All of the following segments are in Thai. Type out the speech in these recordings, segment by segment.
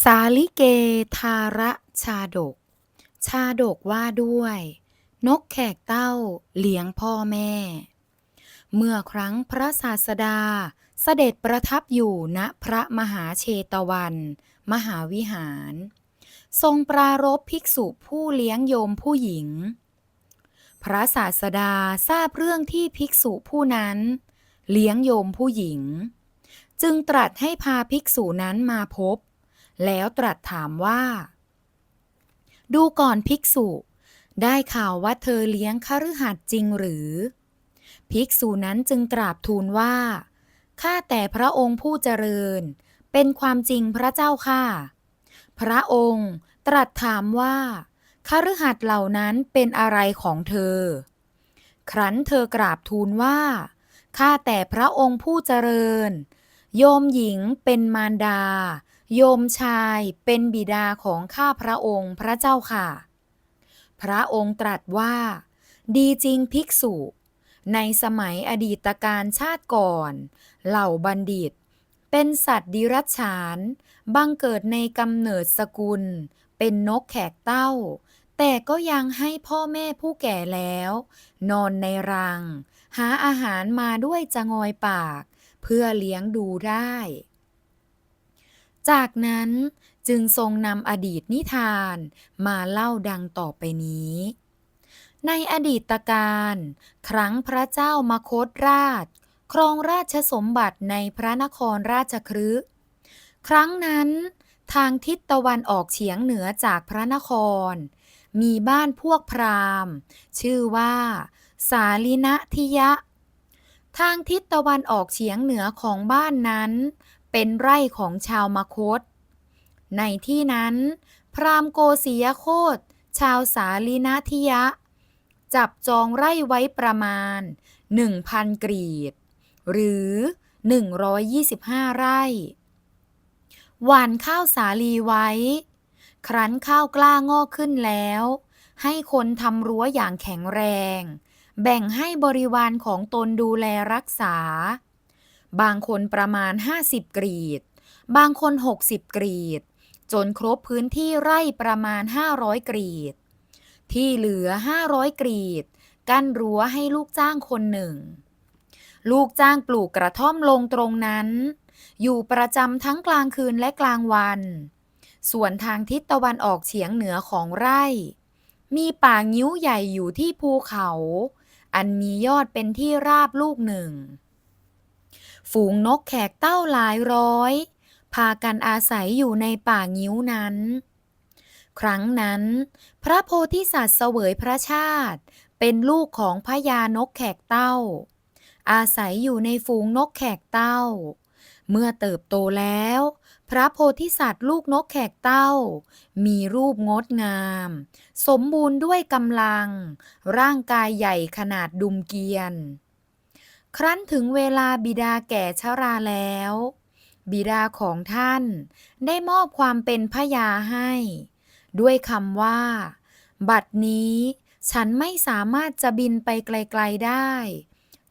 สาลิเกทาระชาดก ชาดกว่าด้วย นกแขกเต้าเลี้ยงพ่อแม่ เมื่อครั้งพระศาสดาเสด็จประทับอยู่ณพระมหาเชตวัน มหาวิหาร ทรงปรารภภิกษุผู้เลี้ยงโยมผู้หญิง พระศาสดาทราบเรื่องที่ภิกษุผู้นั้น เลี้ยงโยมผู้หญิง จึงตรัสให้พาภิกษุนั้นมาพบ แล้วตรัสถามว่า ดูก่อนภิกษุ ได้ข่าวว่าเธอเลี้ยงคฤหัสถ์จริงหรือ ภิกษุนั้นจึงกราบทูลว่า ข้าแต่พระองค์ผู้เจริญ เป็นความจริงพระเจ้าค่ะ พระองค์ตรัสถามว่าคฤหัสถ์เหล่านั้นเป็นอะไรของเธอ ครั้นเธอกราบทูลว่า ข้าแต่พระองค์ผู้เจริญ โยมหญิงเป็นมารดา โยมชายเป็นบิดาของข้าพระองค์พระเจ้าค่ะ พระองค์ตรัสว่า ดีจริงภิกษุ ในสมัยอดีตการชาติก่อน เหล่าบัณฑิต เป็นสัตว์ดิรัจฉานบังเกิดในกำเนิดสกุล เป็นนกแขกเต้า แต่ก็ยังให้พ่อแม่ผู้แก่แล้ว นอนในรัง หาอาหารมาด้วยจะงอยปาก เพื่อเลี้ยงดูได้ จากนั้นจึงทรงนำอดีตนิทานมาเล่าดังต่อไปนี้ ในอดีตการ ครั้งพระเจ้ามาคตราช ครองราชสมบัติในพระนครราชคฤห์ครั้งนั้น ทางทิศตะวันออกเฉียงเหนือจากพระนคร มีบ้านพวกพราหมณ์ ชื่อว่า สาลินะทิยะ ทางทิศตะวันออกเฉียงเหนือของบ้านนั้น เป็นไร่ของชาวมคต ในที่นั้น พราหมณ์โกศิยโคต ชาวสาลินะทิยะ จับจองไร่ไว้ประมาณ 1,000 กรีดหรือ 125 ไร่หว่านข้าวสาลีไว้ ครั้นข้าวกล้างอกขึ้นแล้ว ให้คนทำรั้วอย่างแข็งแรง แบ่งให้บริวารของตนดูแลรักษา บางคนประมาณ 50 กรีด บางคน 60 กรีด จนครบพื้นที่ไร่ประมาณ 500 กรีด ที่เหลือ 500 กรีด กั้นรั้วให้ลูกจ้างคนหนึ่ง ลูกจ้างปลูกกระท่อมลงตรงนั้น อยู่ประจำทั้งกลางคืนและกลางวัน ส่วนทางทิศตะวันออกเฉียงเหนือของไร่ มีป่างิ้วใหญ่อยู่ที่ภูเขา อันมียอดเป็นที่ราบลูกหนึ่ง ฝูงนกแขกเต้าหลายร้อย พากันอาศัยอยู่ในป่างิ้วนั้น ครั้งนั้น พระโพธิสัตว์เสวยพระชาติ เป็นลูกของพญานกแขกเต้า อาศัยอยู่ในฝูงนกแขกเต้า เมื่อเติบโตแล้ว พระโพธิสัตว์ลูกนกแขกเต้า มีรูปงดงาม สมบูรณ์ด้วยกำลัง ร่างกายใหญ่ขนาดดุมเกียน ครั้นถึงเวลาบิดาแก่ชราแล้ว บิดาของท่านได้มอบความเป็นพยาให้ ด้วยคำว่า บัดนี้ฉันไม่สามารถจะบินไปไกลๆได้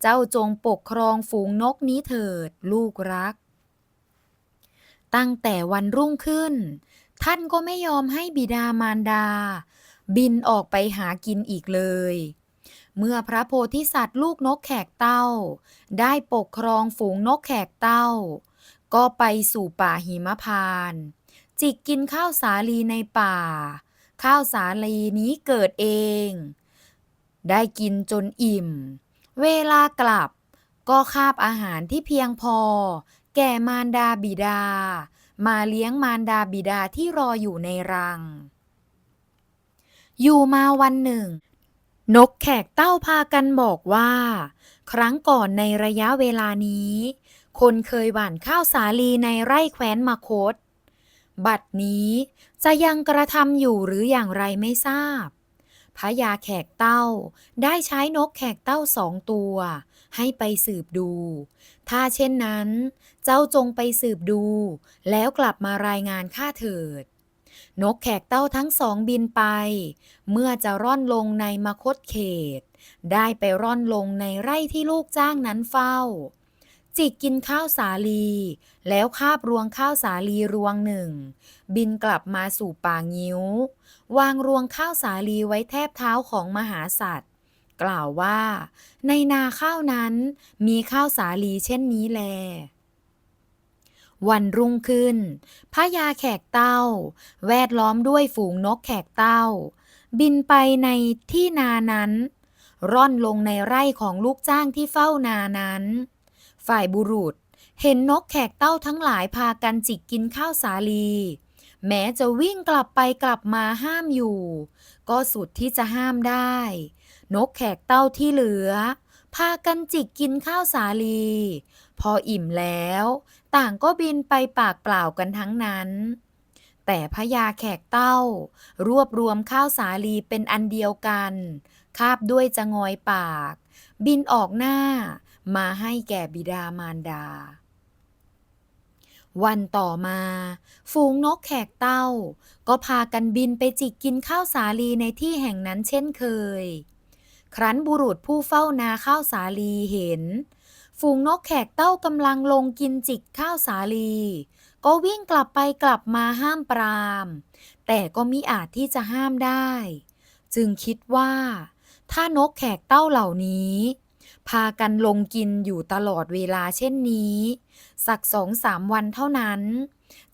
เจ้าจงปกครองฝูงนกนี้เถิดลูกรัก ตั้งแต่วันรุ่งขึ้น ท่านก็ไม่ยอมให้บิดามารดา บินออกไปหากินอีกเลย เมื่อพระโพธิสัตว์ลูกนกแขกเต้า ได้ปกครองฝูงนกแขกเต้า ก็ไปสู่ป่าหิมพาน จิกกินข้าวสาลีในป่า ข้าวสาลีนี้เกิดเอง ได้กินจนอิ่ม เวลากลับก็คาบอาหารที่เพียงพอ แก่มารดาบิดา มาเลี้ยงมารดาบิดาที่รออยู่ในรัง อยู่มาวันหนึ่ง นกแขกเต้าพากันบอกว่า ครั้งก่อนในระยะเวลานี้ คนเคยหว่านข้าวสาลีในไร่แคว้นมคต บัดนี้จะยังกระทำอยู่หรืออย่างไรไม่ทราบพระยาแขกเต้าได้ใช้นกแขกเต้าสองตัว ให้ไปสืบดู ถ้าเช่นนั้น เจ้าจงไปสืบดู แล้วกลับมารายงานข้าเถิด นกแขกเต้าทั้งสองบินไป เมื่อจะร่อนลงในมคตเขต ได้ไปร่อนลงในไร่ที่ลูกจ้างนั้นเฝ้า จิกกินข้าวสาลี แล้วคาบรวงข้าวสาลีรวงหนึ่ง บินกลับมาสู่ป่างิ้ว วางรวงข้าวสาลีไว้แทบเท้าของมหาสัตว์กล่าวว่า ในนาข้าวนั้นมีข้าวสาลีเช่นนี้แล วันรุ่งขึ้นพระยาแขกเต้า แวดล้อมด้วยฝูงนกแขกเต้า บินไปในที่นานั้น ร่อนลงในไร่ของลูกจ้างที่เฝ้านานั้น ฝ่ายบุรุษเห็นนกแขกเต้าทั้งหลายพากันจิกกินข้าวสาลี แม้จะวิ่งกลับไปกลับมาห้ามอยู่ ก็สุดที่จะห้ามได้ นกแขกเต้าที่เหลือ พากันจิกกินข้าวสาลี พออิ่มแล้ว ต่างก็บินไปปากเปล่ากันทั้งนั้น แต่พญาแขกเต้า รวบรวมข้าวสาลีเป็นอันเดียวกัน คาบด้วยจะงอยปาก บินออกหน้า มาให้แก่บิดามารดา วันต่อมา ฝูงนกแขกเต้า ก็พากันบินไปจิกกินข้าวสาลีในที่แห่งนั้นเช่นเคย ครั้นบุรุษผู้เฝ้านาข้าวสาลีเห็น ฝูงนกแขกเต้ากำลังลงกินจิกข้าวสาลี ก็วิ่งกลับไปกลับมาห้ามปราม แต่ก็มิอาจที่จะห้ามได้ จึงคิดว่า ถ้านกแขกเต้าเหล่านี้ พากันลงกินอยู่ตลอดเวลาเช่นนี้ สักสองสามวันเท่านั้น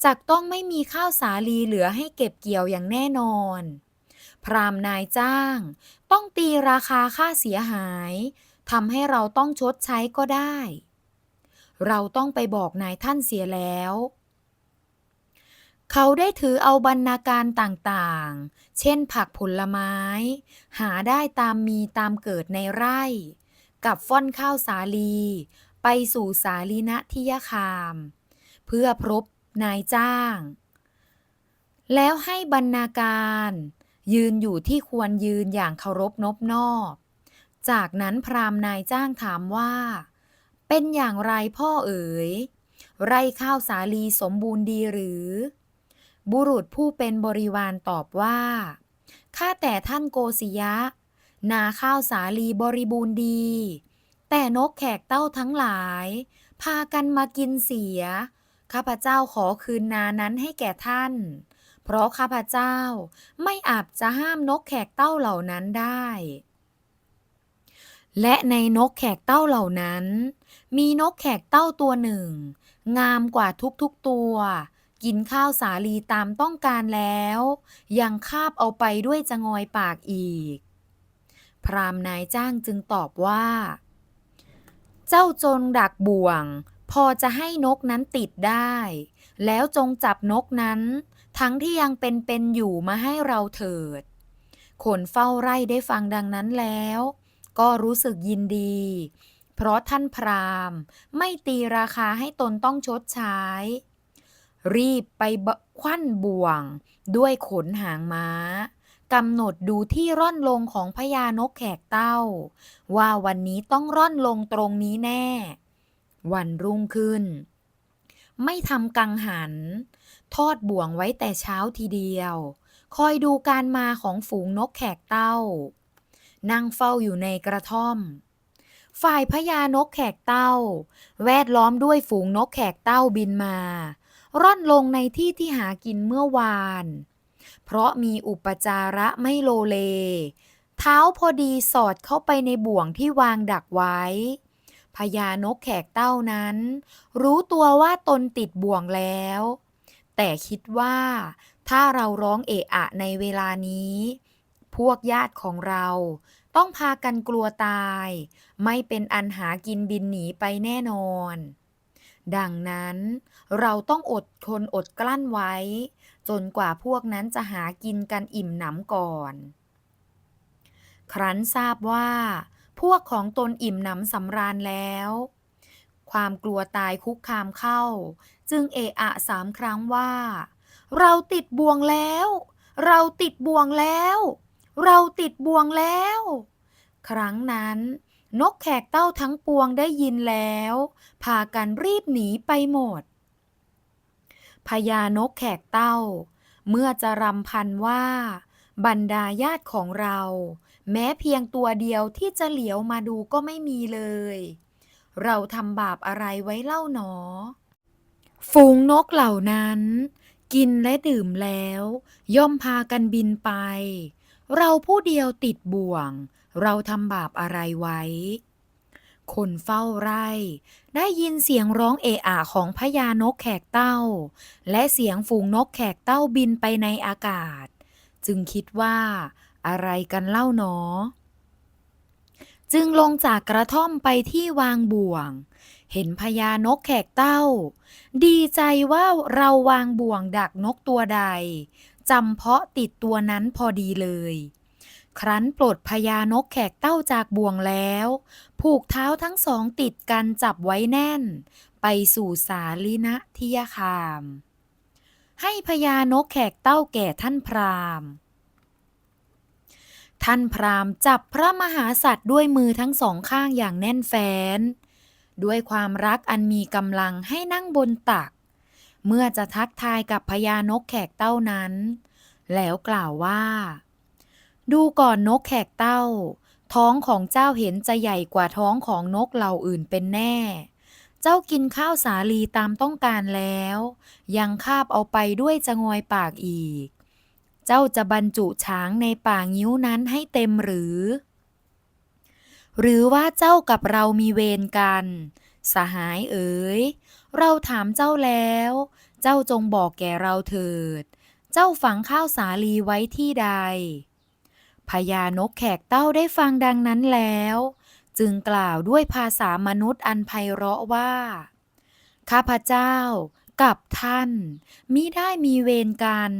จักต้องไม่มีข้าวสาลีเหลือให้เก็บเกี่ยวอย่างแน่นอน พรามนายจ้าง ต้องตีราคาค่าเสียหาย ทำให้เราต้องชดใช้ก็ได้ เราต้องไปบอกนายท่านเสียแล้ว เขาได้ถือเอาบรรณาการต่างๆ เช่นผักผลไม้ หาได้ตามมีตามเกิดในไร่ กับฟ่อนข้าวสาลี ไปสู่สาลีณทิยคาม เพื่อพบนายจ้าง แล้วให้บรรณาการ ยืนอยู่ที่ควรยืนอย่างเคารพนบนอบ จากนั้นพราหมณ์นายจ้างถามว่า เป็นอย่างไรพ่อเอ๋ย ไร่ข้าวสาลีสมบูรณ์ดีหรือ บุรุษผู้เป็นบริวารตอบว่า ข้าแต่ท่านโกศิยะ นาข้าวสาลีบริบูรณ์ดี แต่นกแขกเต้าทั้งหลาย พากันมากินเสีย ข้าพเจ้าขอคืนนานั้นให้แก่ท่าน เพราะข้าพเจ้าไม่อาจจะห้ามนกแขกเต้าเหล่านั้นได้ และในนกแขกเต้าเหล่านั้น มีนกแขกเต้าตัวหนึ่ง งามกว่าทุกๆตัว กินข้าวสาลีตามต้องการแล้ว ยังคาบเอาไปด้วยจะงอยปากอีก พราหมณ์นายจ้างจึงตอบว่า เจ้าจงดักบ่วง พอจะให้นกนั้นติดได้ แล้วจงจับนกนั้น ทั้งที่ยังเป็นๆอยู่มาให้เราเถิด คนเฝ้าไร่ได้ฟังดังนั้นแล้ว ก็รู้สึกยินดี เพราะท่านพราหมณ์ ไม่ตีราคาให้ตนต้องชดใช้ รีบไปบควันบ่วง ด้วยขนหางม้ากำหนดดูที่ร่อนลงของพญานกแขกเต้า ว่าวันนี้ต้องร่อนลงตรงนี้แน่ วันรุ่งขึ้น ไม่ทำกังหัน ทอดบ่วงไว้แต่เช้าทีเดียว คอยดูการมาของฝูงนกแขกเต้า นั่งเฝ้าอยู่ในกระท่อม ฝ่ายพญานกแขกเต้า แวดล้อมด้วยฝูงนกแขกเต้าบินมา ร่อนลงในที่ที่หากินเมื่อวาน เพราะมีอุปจาระไม่โลเล เท้าพอดีสอดเข้าไปในบ่วงที่วางดักไว้พญานกแขกเต้านั้น รู้ตัวว่าตนติดบ่วงแล้ว แต่คิดว่าถ้าเราร้องเอะอะในเวลานี้ พวกญาติของเรา ต้องพากันกลัวตาย ไม่เป็นอันหากินบินหนีไปแน่นอน ดังนั้นเราต้องอดทนอดกลั้นไว้ จนกว่าพวกนั้นจะหากินกันอิ่มหนำก่อน ครั้นทราบว่า พวกของตนอิ่มหนำสำราญแล้ว ความกลัวตายคุกคามเข้า จึงเอะอะสามครั้งว่า เราติดบ่วงแล้วเราติดบ่วงแล้ว เราติดบ่วงแล้ว ครั้งนั้น นกแขกเต้าทั้งปวงได้ยินแล้ว พากันรีบหนีไปหมดพญานกแขกเต้า เมื่อจะรำพันว่า บรรดาญาติของเรา แม้เพียงตัวเดียวที่จะเหลียวมาดูก็ไม่มีเลย เราทำบาปอะไรไว้เล่าหนอ ฝูงนกเหล่านั้น กินและดื่มแล้ว ย่อมพากันบินไป เราผู้เดียวติดบ่วง เราทำบาปอะไรไว้ คนเฝ้าไร่ ได้ยินเสียงร้องเอะอะของพญานกแขกเต้า และเสียงฝูงนกแขกเต้าบินไปในอากาศ จึงคิดว่า อะไรกันเล่าหนอ จึงลงจากกระท่อมไปที่วางบ่วง เห็นพญานกแขกเต้า ดีใจว่าเราวางบ่วงดักนกตัวใด จำเพาะติดตัวนั้นพอดีเลย ครั้นปลดพญานกแขกเต้าจากบ่วงแล้ว ผูกเท้าทั้งสองติดกันจับไว้แน่น ไปสู่สาลินะทิยคาม ให้พญานกแขกเต้าแก่ท่านพราหมณ์ท่านพราหมณ์จับพระมหาสัตว์ด้วยมือทั้งสองข้างอย่างแน่นแฟ้น ด้วยความรักอันมีกำลังให้นั่งบนตัก เมื่อจะทักทายกับพญานกแขกเต้านั้น แล้วกล่าวว่า ดูก่อนนกแขกเต้า ท้องของเจ้าเห็นจะใหญ่กว่าท้องของนกเหล่าอื่นเป็นแน่ เจ้ากินข้าวสาลีตามต้องการแล้ว ยังคาบเอาไปด้วยจะงอยปากอีก เจ้าจะบรรจุช้างในป่างิ้วนั้นให้เต็มหรือ หรือว่าเจ้ากับเรามีเวรกัน สหายเอ๋ย เราถามเจ้าแล้ว เจ้าจงบอกแก่เราเถิด เจ้าฝังข้าวสาลีไว้ที่ใด พญานกแขกเต้าได้ฟังดังนั้นแล้ว จึงกล่าวด้วยภาษามนุษย์อันไพเราะว่า ข้าพเจ้ากับท่านมิได้มีเวรกัน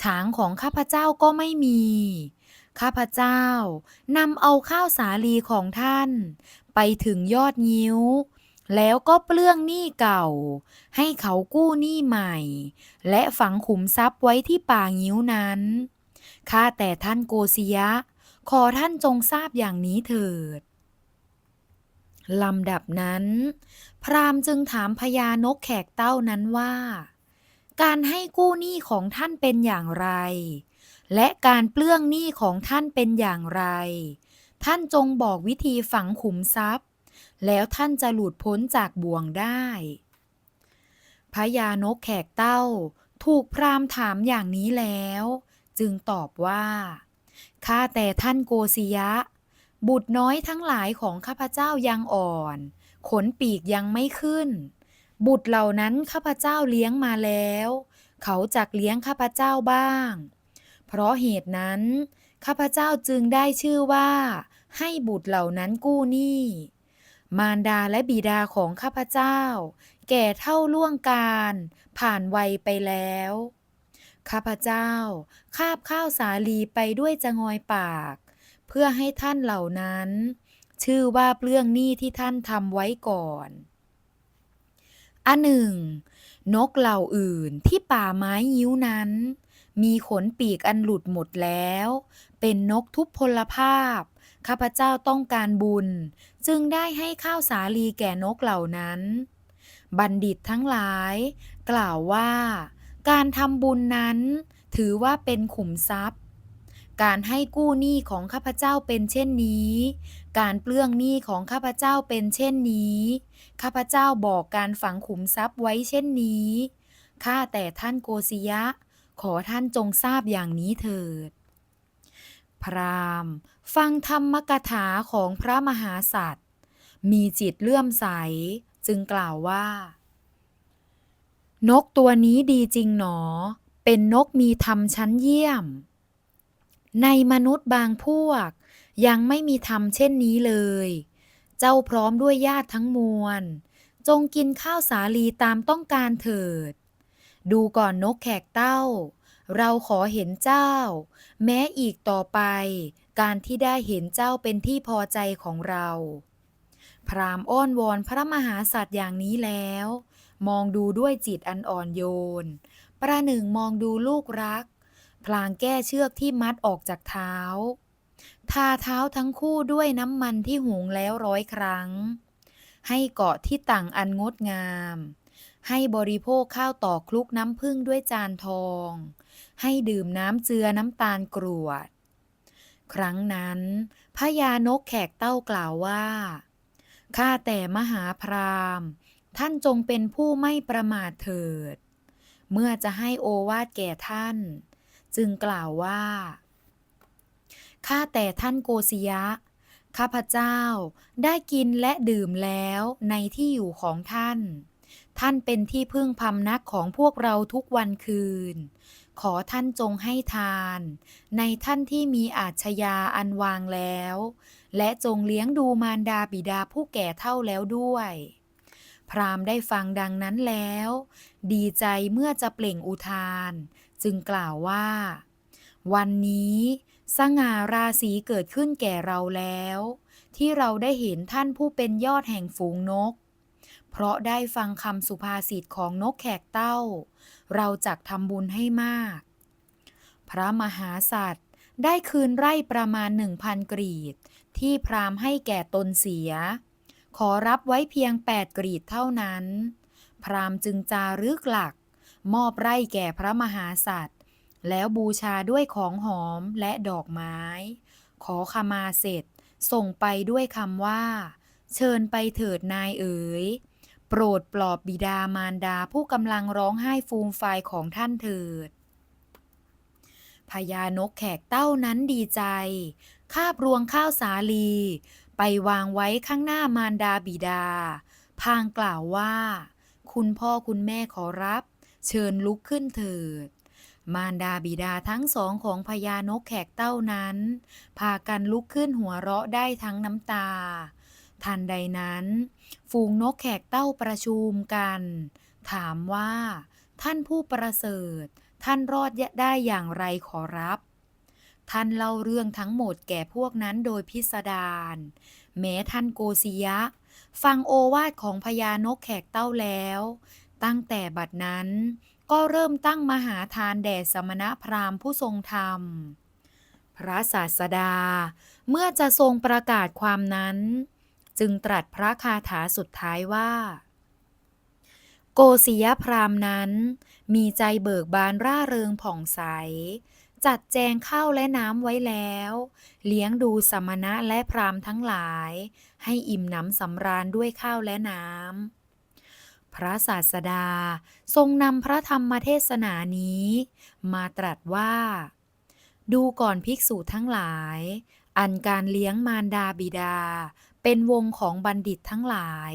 ช้างของข้าพเจ้าก็ไม่มี ข้าพเจ้านำเอาข้าวสาลีของท่าน ไปถึงยอดงิ้ว แล้วก็เปลื้องหนี้เก่า ให้เขากู้หนี้ใหม่ และฝังขุมทรัพย์ไว้ที่ป่างิ้วนั้นข้าแต่ท่านโกศยะ ขอท่านจงทราบอย่างนี้เถิดลำดับนั้น พราหมณ์จึงถามพญานกแขกเต้านั้นว่า การให้กู้หนี้ของท่านเป็นอย่างไร และการเปลื้องหนี้ของท่านเป็นอย่างไร ท่านจงบอกวิธีฝังขุมทรัพย์ แล้วท่านจะหลุดพ้นจากบ่วงได้พญานกแขกเต้า ถูกพราหมณ์ถามอย่างนี้แล้ว จึงตอบว่าข้าแต่ท่านโกศิยะ บุตรน้อยทั้งหลายของข้าพเจ้ายังอ่อน ขนปีกยังไม่ขึ้น บุตรเหล่านั้นข้าพเจ้าเลี้ยงมาแล้ว เขาจักเลี้ยงข้าพเจ้าบ้าง เพราะเหตุนั้น ข้าพเจ้าจึงได้ชื่อว่า ให้บุตรเหล่านั้นกู้หนี้ มารดาและบิดาของข้าพเจ้า แก่เท่าล่วงการ ผ่านวัยไปแล้ว ข้าพเจ้า คาบข้าวสาลีไปด้วยจะงอยปาก เพื่อให้ท่านเหล่านั้น ชื่อว่าเปลื้องหนี้ที่ท่านทำไว้ก่อนอันหนึ่ง นกเหล่าอื่นที่ป่าไม้ยิ้วนั้น มีขนปีกอันหลุดหมดแล้ว เป็นนกทุพพลภาพ ข้าพเจ้าต้องการบุญ จึงได้ให้ข้าวสาลีแก่นกเหล่านั้น บัณฑิตทั้งหลาย กล่าวว่า การทำบุญนั้น ถือว่าเป็นขุมทรัพย์ การให้กู้หนี้ของข้าพเจ้าเป็นเช่นนี้ การเปลื้องหนี้ของข้าพเจ้าเป็นเช่นนี้ ข้าพเจ้าบอกการฝังขุมทรัพย์ไว้เช่นนี้ ข้าแต่ท่านโกศยะ ขอท่านจงทราบอย่างนี้เถิด พราหมณ์ ฟังธรรมกถาของพระมหาสัตว์ มีจิตเลื่อมใส จึงกล่าวว่า นกตัวนี้ดีจริงหนอ เป็นนกมีธรรมชั้นเยี่ยม ในมนุษย์บางพวก ยังไม่มีธรรมเช่นนี้เลย เจ้าพร้อมด้วยญาติทั้งมวล จงกินข้าวสาลีตามต้องการเถิด ดูก่อนนกแขกเต้า เราขอเห็นเจ้า แม้อีกต่อไป การที่ได้เห็นเจ้าเป็นที่พอใจของเรา พราหมณ์อ้อนวอนพระมหาสัตว์อย่างนี้แล้ว มองดูด้วยจิตอันอ่อนโยน ประหนึ่งมองดูลูกรัก พลางแก้เชือกที่มัดออกจากเท้า ทาเท้าทั้งคู่ด้วยน้ำมันที่หุงแล้วร้อยครั้ง ให้เกาะที่ต่างอันงดงามให้บริโภคข้าวต่อคลุกน้ำผึ้งด้วยจานทอง ให้ดื่มน้ำเจือน้ำตาลกรวด ครั้งนั้นพญานกแขกเต้ากล่าวว่า ข้าแต่มหาพรามท่านจงเป็นผู้ไม่ประมาทเถิด เมื่อจะให้โอวาทแก่ท่าน จึงกล่าวว่า ข้าแต่ท่านโกศยะ ข้าพเจ้าได้กินและดื่มแล้วในที่อยู่ของท่าน ท่านเป็นที่พึ่งพำนักของพวกเราทุกวันคืน ขอท่านจงให้ทาน ในท่านที่มีอาชญาอันวางแล้ว และจงเลี้ยงดูมารดาบิดาผู้แก่เท่าแล้วด้วย พราหมณ์ได้ฟังดังนั้นแล้ว ดีใจเมื่อจะเปล่งอุทาน จึงกล่าวว่า วันนี้ สง่าราศีเกิดขึ้นแก่เราแล้ว ที่เราได้เห็นท่านผู้เป็นยอดแห่งฝูงนก เพราะได้ฟังคำสุภาษิตของนกแขกเต้า เราจักทำบุญให้มาก พระมหาสัตว์ได้คืนไร่ประมาณหนึ่งพันกรีด ที่พราหมณ์ให้แก่ตนเสีย ขอรับไว้เพียงแปดกรีดเท่านั้น พราหมณ์จึงจารึกหลัก มอบไร่แก่พระมหาสัตว์ แล้วบูชาด้วยของหอมและดอกไม้ ขอขมาเสร็จ ส่งไปด้วยคำว่า เชิญไปเถิดนายเอ๋ย โปรดปลอบบิดามารดาผู้กำลังร้องไห้ฟูมฟายของท่านเถิดพญานกแขกเต้านั้นดีใจ คาบรวงข้าวสาลี ไปวางไว้ข้างหน้ามารดาบิดา พางกล่าวว่า คุณพ่อคุณแม่ขอรับ เชิญลุกขึ้นเถิด มารดาบิดาทั้งสองของพญานกแขกเต้านั้น พากันลุกขึ้นหัวเราะได้ทั้งน้ำตา ทันใดนั้น ฝูงนกแขกเต้าประชุมกัน ถามว่า ท่านผู้ประเสริฐ ท่านรอดได้อย่างไรขอรับ ท่านเล่าเรื่องทั้งหมดแก่พวกนั้นโดยพิสดารแม้ท่านโกศิยะ ฟังโอวาทของพญานกแขกเต้าแล้ว ตั้งแต่บัดนั้นก็เริ่มตั้งมหาทานแด่สมณพราหมณ์ผู้ทรงธรรม พระศาสดา เมื่อจะทรงประกาศความนั้น จึงตรัสพระคาถาสุดท้ายว่า โกศิยพรามนั้น มีใจเบิกบานร่าเริงผ่องใส จัดแจงข้าวและน้ำไว้แล้ว เลี้ยงดูสมณะและพรามทั้งหลาย ให้อิ่มหนำสำราญด้วยข้าวและน้ำพระศาสดาทรงนำพระธรรมเทศนานี้ มาตรัสว่า ดูก่อนภิกษุทั้งหลาย อันการเลี้ยงมารดาบิดา เป็นวงของบัณฑิตทั้งหลาย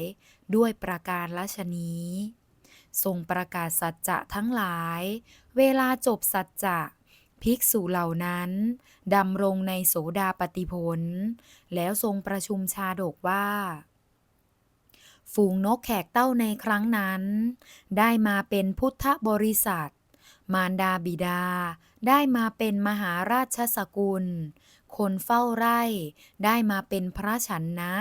ด้วยประการลชนี้ ทรงประกาศสัจจะทั้งหลาย เวลาจบสัจจะภิกษุเหล่านั้นดำรงในโสดาปติผลแล้วทรงประชุมชาดกว่า ฝูงนกแขกเต้าในครั้งนั้น ได้มาเป็นพุทธบริษัท มารดาบิดาได้มาเป็นมหาราชสกุล คนเฝ้าไร่ ได้มาเป็นพระฉันนะ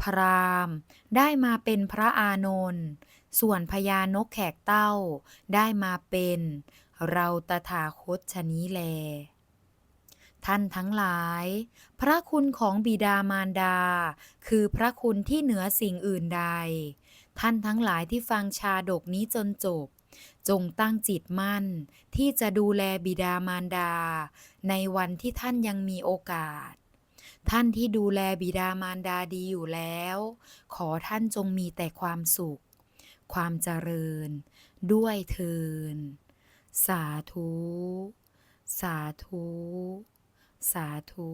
พราหมณ์ได้มาเป็นพระอานนท์ส่วนพญานกแขกเต้า ได้มาเป็น เราตถาคตชนี้แล ท่านทั้งหลาย พระคุณของบิดามารดา คือพระคุณที่เหนือสิ่งอื่นใด ท่านทั้งหลายที่ฟังชาดกนี้จนจบ จงตั้งจิตมั่น ที่จะดูแลบิดามารดา ในวันที่ท่านยังมีโอกาส ท่านที่ดูแลบิดามารดาดีอยู่แล้ว ขอท่านจงมีแต่ความสุข ความเจริญ ด้วยเทินสาธุ สาธุ สาธุ